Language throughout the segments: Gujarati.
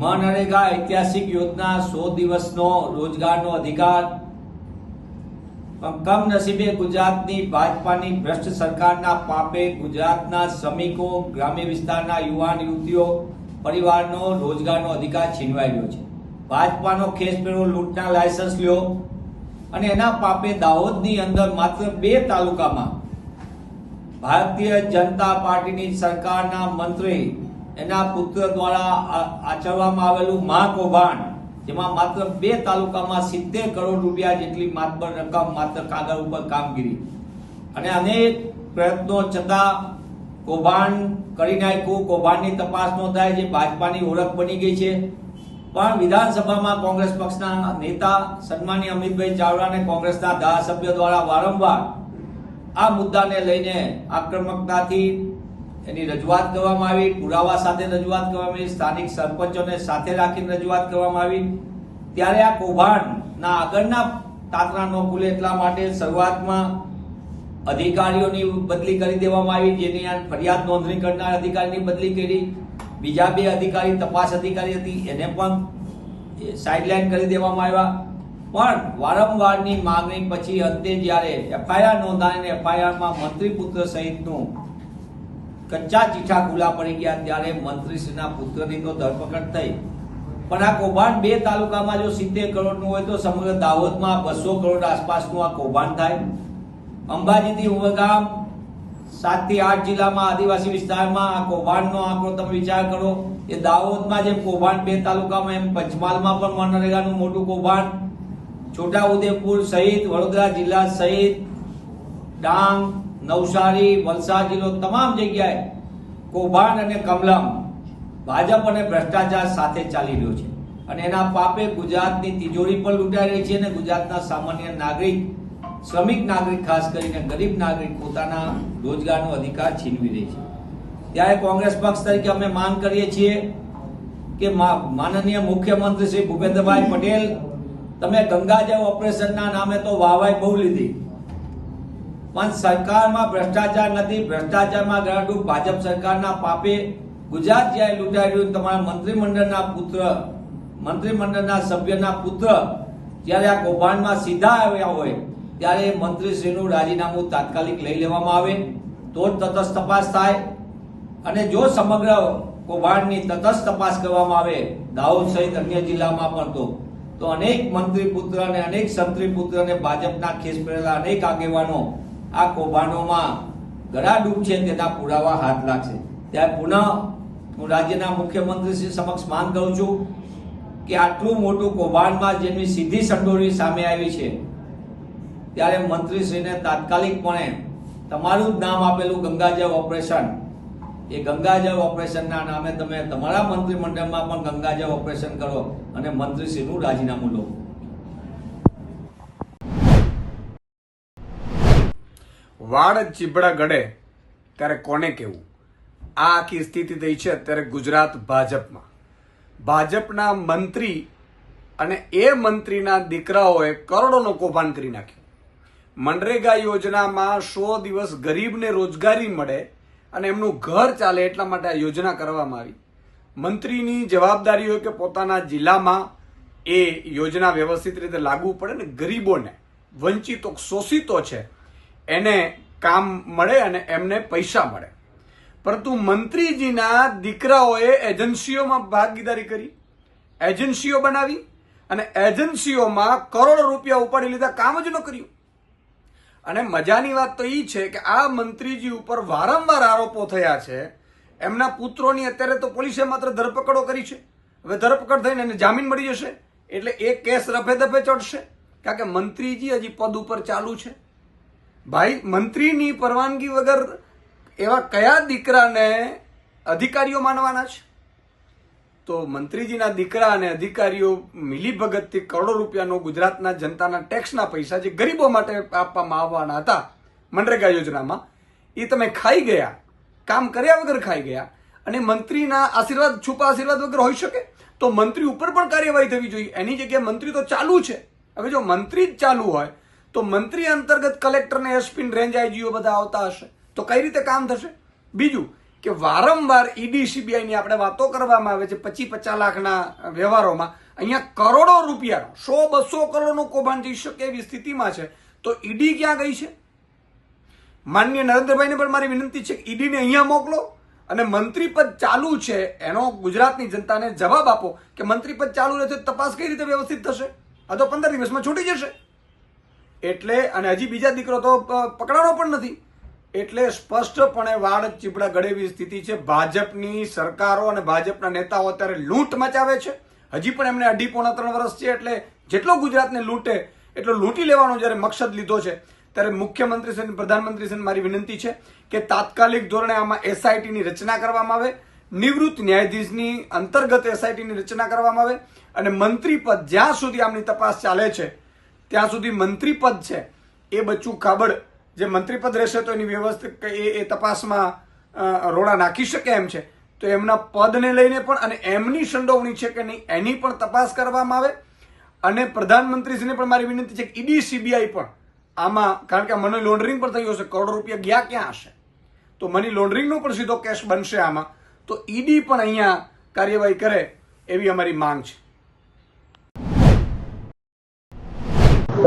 મનરેગા ઐતિહાસિક યોજના સો દિવસનો રોજગારનો અધિકાર. પણ કમનસીબે ગુજરાતની ભાજપાની ભ્રષ્ટ સરકારના પાપે ગુજરાતના શ્રમિકો, ગ્રામ્ય વિસ્તારના યુવાન, યુવતીઓ, પરિવારનો રોજગારનો અધિકાર છીનવાઈ ગયો છે. ભાજપાનો ખેસ પેરો લૂંટના લાયસન્સ લ્યો અને એના પાપે દાહોદની અંદર માત્ર બે તાલુકામાં ભારતીય જનતા પાર્ટીની સરકારના મંત્રી એના પુત્ર દ્વારા આચરવામાં આવેલું મહાકૌભાંડ જેમાં માત્ર બે તાલુકામાં સિત્તેર કરોડ રૂપિયા જેટલી માતબર રકમ માત્ર કાગળ ઉપર કામગીરી. અને અનેક પ્રયત્નો છતાં કૌભાંડ કરી નાખ્યું. કૌભાંડની તપાસ ન થાય જે ભાજપાની ઓળખ બની ગઈ છે. પણ વિધાનસભામાં કોંગ્રેસ પક્ષના નેતા સન્માની અમિતભાઈ ચાવડા અને કોંગ્રેસના ધારાસભ્ય દ્વારા વારંવાર આ મુદ્દાને લઈને આક્રમકતાથી એની રજૂઆત કરવામાં આવી, પુરાવા સાથે રજૂઆત કરવામાં આવી, સ્થાનિક સરપંચોને સાથે રાખીને રજૂઆત કરવામાં આવી. ત્યારે આ કૌભાંડના આગળના તાતરા ન ખુલે એટલા માટે શરૂઆતમાં અધિકારીઓની બદલી કરી દેવામાં આવી, જેની ફરિયાદ નોંધણી કરનાર અધિકારીની બદલી કરી. બીજા બે અધિકારી તપાસ અધિકારી હતી, એને પણ સાઇડલાઇન કરી દેવામાં આવ્યા. પણ વારંવારની માગણી પછી અંતે જ્યારે એફઆઈઆર નોંધાઈને એફઆઈઆરમાં મંત્રી પુત્ર સહિતનું કચ્ચા ચીઠા ખુલ્લા પડી ગયા ત્યારે મંત્રીશ્રીના પુત્રની તો ધરપકડ થઈ. પણ આ કૌભાંડ બે તાલુકામાં જો સિત્તેર કરોડનું હોય તો સમગ્ર દાહોદમાં બસો કરોડ આસપાસનું આ કૌભાંડ થાય. અંબાજીથી ઉમરગામ સાતથી આઠ જિલ્લામાં આદિવાસી વિસ્તારમાં આ કૌભાંડનો આંકડો તમે વિચાર કરો. એ દાહોદમાં જેમ કૌભાંડ બે તાલુકામાં, એમ પંચમહાલમાં પણ મનરેગાનું મોટું કૌભાંડ. છોટાઉદેપુર સહિત, વડોદરા જિલ્લા સહિત, ડાંગ નવસારી વલસાડ જિલ્લો તમામ જગ્યાએ કૌભાંડ અને કમલમ ભાજપ અને ભ્રષ્ટાચાર સાથે ચાલી રહ્યો છે. અને એના પાપે ગુજરાતની તિજોરી પણ લૂંટાઈ રહી છે અને ગુજરાતના સામાન્ય નાગરિક, શ્રમિક નાગરિક, ખાસ કરીને ગરીબ નાગરિક પોતાના રોજગારનો અધિકાર છીનવી રહી છે. ત્યારે કોંગ્રેસ પક્ષ તરીકે અમે માંગ કરીએ છીએ કે માનનીય મુખ્યમંત્રી શ્રી ભૂપેન્દ્રભાઈ પટેલ, તમે ગંગાજળ ઓપરેશનના નામે તો વાહવાઈ બહુ લીધી. પણ સરકારમાં ભ્રષ્ટાચાર નથી, ભ્રષ્ટાચારમાં ગણાતું ભાજપ સરકારના પાપે ગુજરાત જ્યારે લૂંટાઈ તમારા મંત્રીમંડળના પુત્ર, મંત્રીમંડળના સભ્યના પુત્ર જ્યારે આ કૌભાંડમાં સીધા આવ્યા હોય, ત્યારે મંત્રીશ્રીનું રાજીનામું તાત્કાલિક લઈ લેવામાં આવે, તો જ તટસ્થ તપાસ થાય. અને જો સમગ્ર કૌભાંડની તટસ્થ તપાસ કરવામાં આવે, દાહોદ સહિત અન્ય જિલ્લામાં પણ તો તો અનેક મંત્રી પુત્ર અને અનેક સંત્રી પુત્ર ભાજપના ખેસ પહેલા અનેક આગેવાનો આ કૌભાંડોમાં ગળાડૂબ છે તેના પુરાવા હાથ લાગશે. ત્યારે પુનઃ હું રાજ્યના મુખ્યમંત્રી શ્રી સમક્ષ માંગ કરું છું કે આટલું મોટું કૌભાંડમાં જેની સીધી સંડોરી સામે આવી છે, ત્યારે મંત્રીશ્રીને તાત્કાલિકપણે તમારું જ નામ આપેલું ગંગાજળ ઓપરેશન, એ ગંગાજળ ઓપરેશનના નામે તમે તમારા મંત્રીમંડળમાં પણ ગંગાજળ ઓપરેશન કરો અને મંત્રીશ્રીનું રાજીનામું લો. વાળ ચીબડા ગળે ત્યારે કોને કેવું આ આખી સ્થિતિ થઈ છે અત્યારે ગુજરાત ભાજપમાં. ભાજપના મંત્રી અને એ મંત્રીના દીકરાઓએ કરોડોનો કૌભાંડ કરી નાખ્યું. મનરેગા યોજનામાં સો દિવસ ગરીબને રોજગારી મળે અને એમનું ઘર ચાલે એટલા માટે આ યોજના કરવામાં આવી. મંત્રીની જવાબદારી હોય કે પોતાના જિલ્લામાં એ યોજના વ્યવસ્થિત રીતે લાગુ પડે ને ગરીબોને વંચિતો, શોષિતો છે એને કામ મળે અને એમને પૈસા મળે. પરંતુ મંત્રીજીના દીકરાઓએ એજન્સીઓમાં ભાગીદારી કરી, એજન્સીઓ બનાવી અને એજન્સીઓમાં કરોડો રૂપિયા ઉપાડી લીધા, કામ જ ન કર્યું. અને મજાની વાત તો એ છે કે આ મંત્રીજી ઉપર વારંવાર આરોપો થયા છે. એમના પુત્રોની અત્યારે તો પોલીસે માત્ર ધરપકડો કરી છે. હવે ધરપકડ થઈને એને જામીન મળી જશે. એટલે એ કેસ રફે દફે ચડશે. કારણ કે મંત્રીજી હજી પદ ઉપર ચાલુ છે. ભાઈ, મંત્રીની પરવાનગી વગર એવા કયા દીકરાને અધિકારીઓ માનવાના છે? તો મંત્રીજીના દીકરા અને અધિકારીઓ મિલીભગતથી કરોડો રૂપિયાનો ગુજરાતના જનતાના ટેક્સના પૈસા જે ગરીબો માટે આપવામાં આવવાના હતા મનરેગા યોજનામાં, એ તમે ખાઈ ગયા, કામ કર્યા વગર ખાઈ ગયા અને મંત્રીના આશીર્વાદ, છુપા આશીર્વાદ વગર હોઈ શકે? તો મંત્રી ઉપર પણ કાર્યવાહી થવી જોઈએ. એની જગ્યાએ મંત્રી તો ચાલુ છે. હવે જો મંત્રી જ ચાલુ હોય તો મંત્રી અંતર્ગત કલેક્ટર ને એસપી રેન્જ આઈજીઓ બધા આવતા હશે. તો કઈ રીતે કામ થશે? બીજું કે વારંવાર ઈડી સીબીઆઈની આપણે વાતો કરવામાં આવે છે પચીસ પચાસ લાખના વ્યવહારોમાં. અહીંયા કરોડો રૂપિયાનો સો બસો કરોડનું કૌભાંડ થઈ શકે એવી સ્થિતિમાં છે. તો ઈડી ક્યાં ગઈ છે? માનનીય નરેન્દ્રભાઈને પણ મારી વિનંતી છે કે ઈડીને અહીંયા મોકલો અને મંત્રી પદ ચાલુ છે એનો ગુજરાતની જનતાને જવાબ આપો કે મંત્રી પદ ચાલુ રહેશે તપાસ કઈ રીતે વ્યવસ્થિત થશે? આ તો પંદર દિવસમાં છૂટી જશે. એટલે, અને હજી બીજા દીકરો તો પકડાણો પણ નથી. એટલે સ્પષ્ટપણે વાળ ચીપડા ગળેવી સ્થિતિ છે. ભાજપની સરકારો અને ભાજપના નેતાઓ અત્યારે લૂંટ મચાવે છે. હજી પણ એમને અઢી પોણા ત્રણ વર્ષ છે, એટલે જેટલો ગુજરાતને લૂંટે, એટલો લૂંટી લેવાનો જ્યારે મકસદ લીધો છે, ત્યારે મુખ્યમંત્રી શ્રી પ્રધાનમંત્રી શ્રી મારી વિનંતી છે કે તાત્કાલિક ધોરણે આમાં એસઆઈટીની રચના કરવામાં આવે. નિવૃત્ત ન્યાયાધીશની અંતર્ગત એસઆઈટીની રચના કરવામાં આવે. અને મંત્રી પદ જ્યાં સુધી આમની તપાસ ચાલે છે ત્યાં સુધી મંત્રીપદ છે. એ બચ્ચું કાબડ જે મંત્રીપદ રહેશે તો એની વ્યવસ્થિત એ એ તપાસમાં રોડા નાખી શકે એમ છે. તો એમના પદને લઈને પણ અને એમની સંડોવણી છે કે નહીં, એની પણ તપાસ કરવામાં આવે. અને પ્રધાનમંત્રીશ્રીને પણ મારી વિનંતી છે કે ઈડી, સીબીઆઈ પણ આમાં, કારણ કે મની લોન્ડરિંગ પણ થયું હશે, કરોડો રૂપિયા ગયા ક્યાં હશે? તો મની લોન્ડરિંગનો પણ સીધો કેસ બનશે આમાં. તો ઈડી પણ અહીંયા કાર્યવાહી કરે એવી અમારી માંગ છે.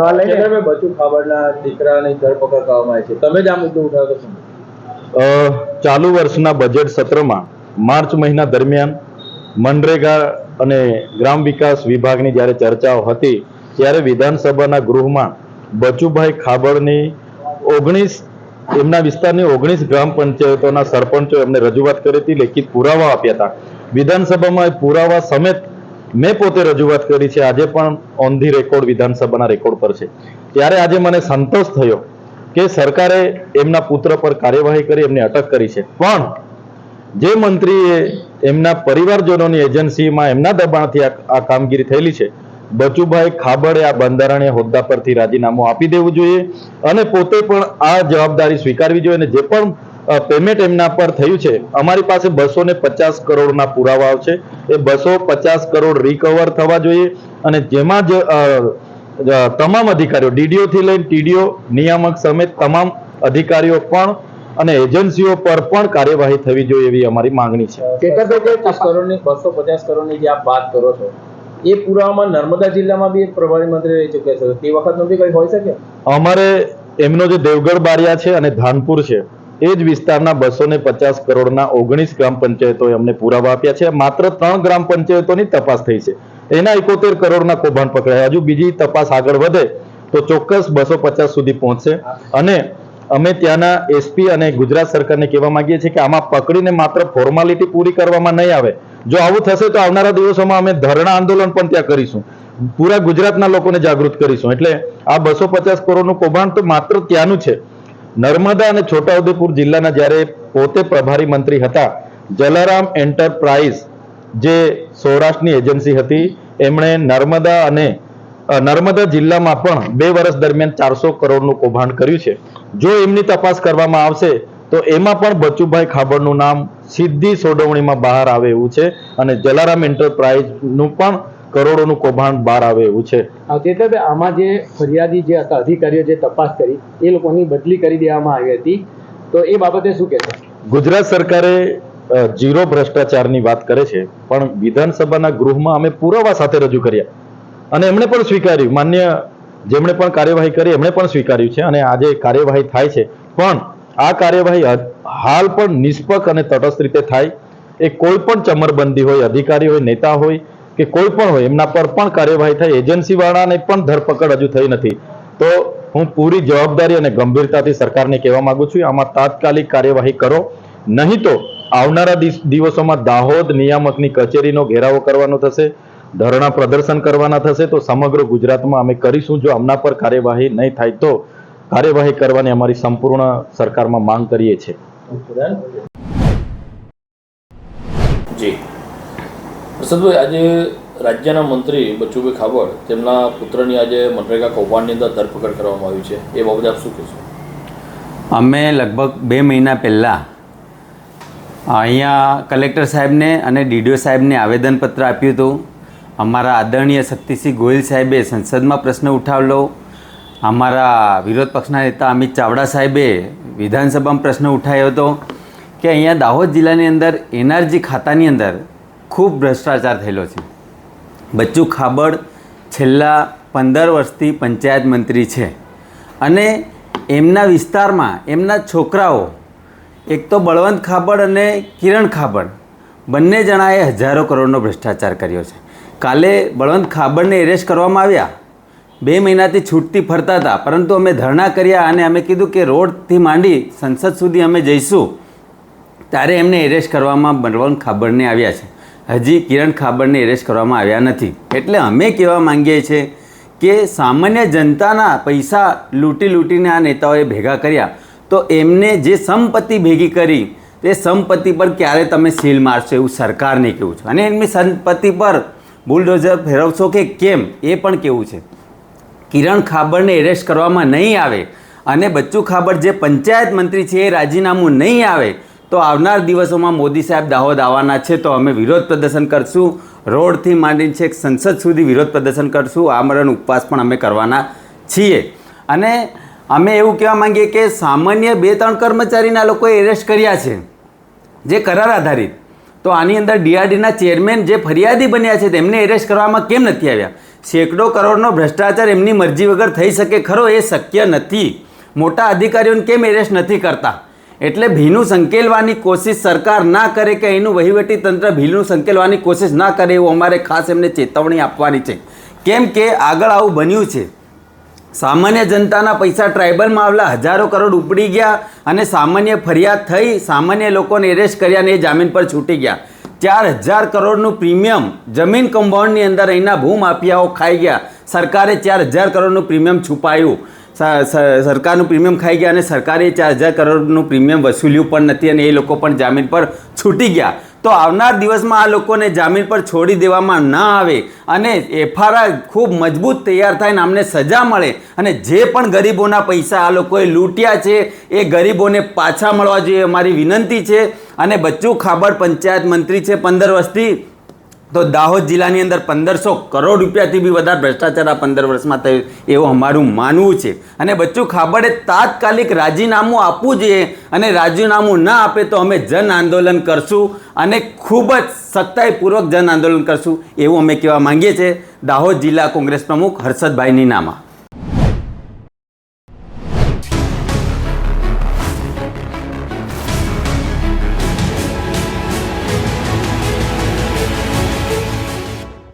ચેતરભાઈ બચુ ખાબડના દીકરાની ધરપકડ કરવામાં આવી છે. તમે જ આ મુદ્દો ઉઠાવ્યો છો? ચાલુ વર્ષના બજેટ સત્રમાં માર્ચ મહિના દરમિયાન મનરેગા અને ગ્રામ વિકાસ વિભાગની જ્યારે ચર્ચાઓ હતી ત્યારે વિધાનસભાના ગૃહમાં બચુભાઈ ખાબડની ઓગણીસ એમના વિસ્તારની ઓગણીસ ગ્રામ પંચાયતોના સરપંચો એમને રજૂઆત કરી હતી લેખિત પુરાવા આપ્યા હતા. વિધાનસભામાં પુરાવા સમેત મેં પોતે રજૂઆત કરી છે, આજે પણ ઓન ધી રેકોર્ડ વિધાનસભાના રેકોર્ડ પર છે. ત્યારે આજે મને સંતોષ થયો કે સરકારે એમના પુત્ર પર કાર્યવાહી કરી, એમને અટક કરી છે. પણ જે મંત્રીએ એમના પરિવારજનોની એજન્સીમાં એમના દબાણથી આ કામગીરી થયેલી છે, બચુભાઈ ખાબડે આ બંધારણીય હોદ્દા પરથી રાજીનામું આપી દેવું જોઈએ અને પોતે પણ આ જવાબદારી સ્વીકારવી જોઈએ અને જે પણ પેમેન્ટ એમના પર થયું છે. અમારી પાસે બસો ને પચાસ કરોડના પુરાવાઓ છે એ બસો પચાસ કરોડ રિકવર થવા જોઈએ અને જેમાં જ તમામ અધિકારીઓ ડીડીઓથી લઈને ટીડીઓ નિયામક સમેત તમામ અધિકારીઓ પણ અને એજન્સીઓ પર પણ કાર્યવાહી થવી જોઈએ એવી અમારી માંગણી છે. કરોડની બસો પચાસ કરોડની જે આપ વાત કરો છો એ પુરાવામાં નર્મદા જિલ્લામાં બી એક પ્રભારી મંત્રી રહી ચૂક્યા છે. તે વખતનું બી કંઈ હોઈ શકે? અમારે એમનો જે દેવગઢ બારિયા છે અને ધાનપુર છે એ જ વિસ્તારના બસો ને પચાસ કરોડના ઓગણીસ ગ્રામ પંચાયતોએ અમને પુરાવા આપ્યા છે. માત્ર ત્રણ ગ્રામ પંચાયતોની તપાસ થઈ છે. એના એકોતેર કરોડના કૌભાંડ પકડાયા. હજુ બીજી તપાસ આગળ વધે તો ચોક્કસ બસો સુધી પહોંચશે. અને અમે ત્યાંના એસપી અને ગુજરાત સરકારને કહેવા માંગીએ છીએ કે આમાં પકડીને માત્ર ફોર્માલિટી પૂરી કરવામાં નહીં આવે. જો આવું થશે તો આવનારા દિવસોમાં અમે ધરણા આંદોલન પણ ત્યાં કરીશું. પૂરા ગુજરાતના લોકોને જાગૃત કરીશું. એટલે આ બસો પચાસ કરોડનું કૌભાંડ તો માત્ર ત્યાંનું છે. નર્મદા અને છોટાઉદેપુર જિલ્લાના જ્યારે પોતે પ્રભારી મંત્રી હતા, જલારામ એન્ટરપ્રાઇઝ જે સૌરાષ્ટ્રની એજન્સી હતી, એમણે નર્મદા અને નર્મદા જિલ્લામાં પણ બે વર્ષ દરમિયાન ચારસો કરોડનું કૌભાંડ કર્યું છે. જો એમની તપાસ કરવામાં આવશે, તો એમાં પણ બચુભાઈ ખાબડનું નામ સીધી સોડવણીમાં બહાર આવે એવું છે અને જલારામ એન્ટરપ્રાઇઝનું પણ કરોડોનું કૌભાંડ બહાર આવે એવું છે. ચેતરભાઈ આમાં જે ફરિયાદી જે હતા અધિકારીઓ જે તપાસ કરી એ લોકોની બદલી કરી દેવામાં આવી હતી. તો એ બાબતે શું કહેશો? ગુજરાત સરકારે જીરો ભ્રષ્ટાચારની વાત કરે છે પણ વિધાનસભાના ગૃહમાં અમે પુરાવા સાથે રજૂ કર્યા. અને એમણે પણ સ્વીકાર્યું. માન્ય જેમણે પણ કાર્યવાહી કરી એમણે પણ સ્વીકાર્યું છે. અને આજે કાર્યવાહી થાય છે. પણ આ કાર્યવાહી હાલ પણ નિષ્પક્ષ અને તટસ્થ રીતે થાય. એ કોઈ પણ ચમરબંધી હોય અધિકારી હોય નેતા હોય કે કોઈ પણ હોય, એમના પર પણ કાર્યવાહી થાય, એજન્સી વાળાને પણ ધરપકડ હજુ થઈ નથી. તો હું પૂરી જવાબદારી અને ગંભીરતાથી સરકારને કહેવા માંગુ છું, આમાં તાત્કાલિક કાર્યવાહી કરો. નહીં તો આવનારા દિવસોમાં દાહોદ નિયામકની કચેરીનો ઘેરાવો કરવાનો થશે, ધરણા પ્રદર્શન કરવાના થશે, તો સમગ્ર ગુજરાતમાં અમે કરીશું. જો આમના પર કાર્યવાહી નહીં થાય તો કાર્યવાહી કરવાની અમારી સંપૂર્ણ સરકારમાં માંગ કરીએ છીએ. જી. પ્રસાદભાઈ, આજે રાજ્યના મંત્રી બચુભાઈ ખાબડ તેમના પુત્રની આજે મનરેગા કૌભાંડની અંદર ધરપકડ કરવામાં આવી છે. એ બાબતે આપ શું કહેશો? અમે લગભગ બે મહિના પહેલાં અહીંયા કલેક્ટર સાહેબને અને ડીડીઓ સાહેબને આવેદનપત્ર આપ્યું હતું. અમારા આદરણીય શક્તિસિંહ ગોયલ સાહેબે સંસદમાં પ્રશ્ન ઉઠાવેલો. અમારા વિરોધ પક્ષના નેતા અમિત ચાવડા સાહેબે વિધાનસભામાં પ્રશ્ન ઉઠાવ્યો હતો કે અહીંયા દાહોદ જિલ્લાની અંદર એનઆરજી ખાતાની અંદર ખૂબ ભ્રષ્ટાચાર થયેલો છે. બચ્ચુ ખાબડ છેલ્લા પંદર વર્ષથી પંચાયત મંત્રી છે. અને એમના વિસ્તારમાં એમના છોકરાઓ, એક તો બળવંત ખાબડ અને કિરણ ખાબડ, બંને જણાએ હજારો કરોડનો ભ્રષ્ટાચાર કર્યો છે. કાલે બળવંત ખાબડને એરેસ્ટ કરવામાં આવ્યા. બે મહિનાથી છૂટથી ફરતા હતા, પરંતુ અમે ધરણા કર્યા અને અમે કીધું કે રોડથી માંડી સંસદ સુધી અમે જઈશું. ત્યારે એમને એરેસ્ટ કરવામાં બળવંત ખાબડને આવ્યા છે. હજી કિરણ ખાબડને એરેસ્ટ કરવામાં આવ્યા નથી. એટલે અમે કહેવા માંગીએ છીએ કે સામાન્ય જનતાના પૈસા લૂંટી લૂંટીને આ નેતાઓએ ભેગા કર્યા, તો એમને જે સંપત્તિ ભેગી કરી, તે સંપત્તિ પર ક્યારે તમે સીલ મારશો એવું સરકારને કહેવું છે. અને એમની સંપત્તિ પર બુલડોઝર ફેરવશો કે કેમ, એ પણ કેવું છે. કિરણ ખાબડને એરેસ્ટ કરવામાં નહીં આવે અને બચ્ચુ ખાબડ જે પંચાયત મંત્રી છે એ રાજીનામું નહીં આવે તો આવનાર દિવસોમાં મોદી સાહેબ દાહોદ આવવાના છે, તો અમે વિરોધ પ્રદર્શન કરશું. રોડથી માંડીને છેક સંસદ સુધી વિરોધ પ્રદર્શન કરશું. આમરણ ઉપવાસ પણ અમે કરવાના છીએ. અને અમે એવું કહેવા માંગીએ કે સામાન્ય બે ત્રણ કર્મચારીના લોકોએ એરેસ્ટ કર્યા છે, જે કરાર આધારિત. તો આની અંદર ડીઆરડીના ચેરમેન જે ફરિયાદી બન્યા છે, તેમને એરેસ્ટ કરવામાં કેમ નથી આવ્યા? સેંકડો કરોડનો ભ્રષ્ટાચાર એમની મરજી વગર થઈ શકે ખરો, એ શક્ય નથી. મોટા અધિકારીઓને કેમ એરેસ્ટ નથી કરતા? એટલે ભીનું સંકેલવાની કોશિશ સરકાર ના કરે કે એનું વહીવટી તંત્ર ભીનું સંકેલવાની કોશિશ ના કરે એવું અમારે ખાસ એમને ચેતવણી આપવાની છે. કેમ કે આગળ આવું બન્યું છે. સામાન્ય જનતાના પૈસા ટ્રાઇબલમાં આવેલા હજારો કરોડ ઉપડી ગયા અને સામાન્ય ફરિયાદ થઈ, સામાન્ય લોકોને એરેસ્ટ કર્યા અને એ જામીન પર છૂટી ગયા. ચાર હજાર કરોડનું પ્રીમિયમ જમીન કમ્પાઉન્ડની અંદર અહીંના ભૂમાફિયાઓ ખાઈ ગયા. સરકારે ચાર હજાર કરોડનું પ્રીમિયમ છુપાયું. સરકારનું પ્રીમિયમ ખાઈ ગયા અને સરકારે ચાર હજાર કરોડનું પ્રીમિયમ વસૂલ્યું પણ નથી અને એ લોકો પણ જામીન પર છૂટી ગયા. તો આવનાર દિવસમાં આ લોકોને જામીન પર છોડી દેવામાં ના આવે અને એફઆરઆર ખૂબ મજબૂત તૈયાર થાય ને અમને સજા મળે અને જે પણ ગરીબોના પૈસા આ લોકોએ લૂંટ્યા છે, એ ગરીબોને પાછા મળવા જોઈએ અમારી વિનંતી છે. અને બચ્ચુ ખાબડ પંચાયત મંત્રી છે, પંદર વર્ષથી તો દાહોદ જિલ્લાની અંદર પંદરસો કરોડ રૂપિયાથી બી વધારે ભ્રષ્ટાચાર આ પંદર વર્ષમાં થયું એવું અમારું માનવું છે. અને બચ્ચું, ખાબડે તાત્કાલિક રાજીનામું આપવું જોઈએ અને રાજીનામું ના આપે તો અમે જન આંદોલન કરશું અને ખૂબ જ સત્તાઈપૂર્વક જન આંદોલન કરશું એવું અમે કહેવા માંગીએ છીએ. દાહોદ જિલ્લા કોંગ્રેસ પ્રમુખ હર્ષદભાઈની નામા.